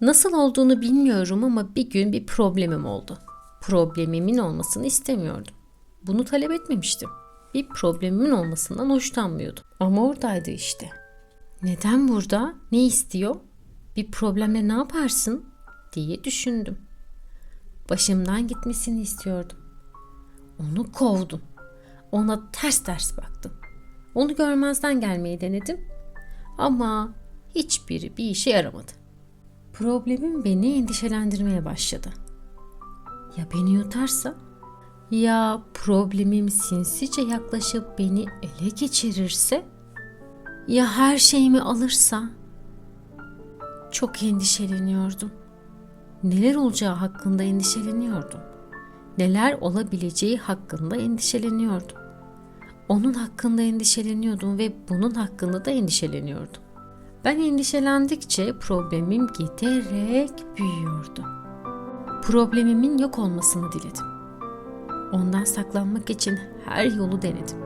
Nasıl olduğunu bilmiyorum ama bir gün bir problemim oldu. Problemimin olmasını istemiyordum. Bunu talep etmemiştim. Bir problemimin olmasından hoşlanmıyordum. Ama oradaydı işte. Neden burada? Ne istiyor? Bir problemle ne yaparsın? diye düşündüm. Başımdan gitmesini istiyordum. Onu kovdum. Ona ters ters baktım. Onu görmezden gelmeyi denedim. Ama hiçbiri bir işe yaramadı. Problemim beni endişelendirmeye başladı. Ya beni yutarsa? Ya problemim sinsice yaklaşıp beni ele geçirirse? Ya her şeyimi alırsa? Çok endişeleniyordum. Neler olacağı hakkında endişeleniyordum. Neler olabileceği hakkında endişeleniyordum. Onun hakkında endişeleniyordum ve bunun hakkında da endişeleniyordum. Ben endişelendikçe problemim giderek büyüyordu. Problemimin yok olmasını diledim. Ondan saklanmak için her yolu denedim.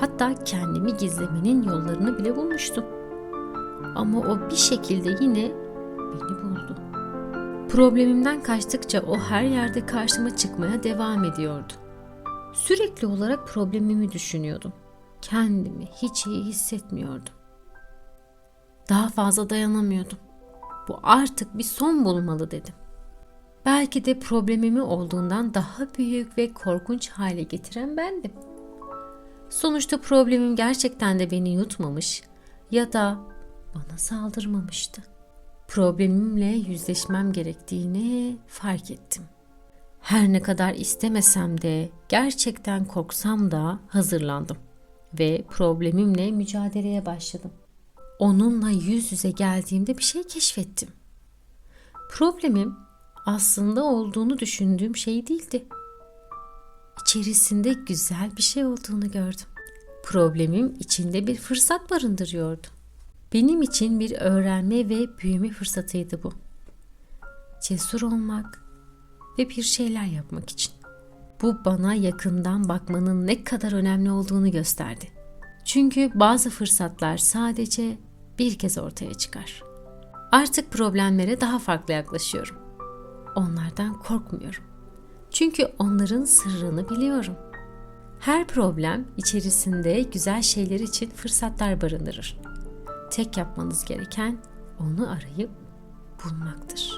Hatta kendimi gizlemenin yollarını bile bulmuştum. Ama o bir şekilde yine beni buldu. Problemimden kaçtıkça o her yerde karşıma çıkmaya devam ediyordu. Sürekli olarak problemimi düşünüyordum. Kendimi hiç iyi hissetmiyordum. Daha fazla dayanamıyordum. Bu artık bir son bulmalı dedim. Belki de problemimi olduğundan daha büyük ve korkunç hale getiren bendim. Sonuçta problemim gerçekten de beni yutmamış ya da bana saldırmamıştı. Problemimle yüzleşmem gerektiğini fark ettim. Her ne kadar istemesem de, gerçekten korksam da hazırlandım ve problemimle mücadeleye başladım. Onunla yüz yüze geldiğimde bir şey keşfettim. Problemim aslında olduğunu düşündüğüm şey değildi. İçerisinde güzel bir şey olduğunu gördüm. Problemim içinde bir fırsat barındırıyordu. Benim için bir öğrenme ve büyüme fırsatıydı bu. Cesur olmak ve bir şeyler yapmak için. Bu bana yakından bakmanın ne kadar önemli olduğunu gösterdi. Çünkü bazı fırsatlar sadece bir kez ortaya çıkar. Artık problemlere daha farklı yaklaşıyorum. Onlardan korkmuyorum. Çünkü onların sırrını biliyorum. Her problem içerisinde güzel şeyler için fırsatlar barındırır. Tek yapmanız gereken onu arayıp bulmaktır.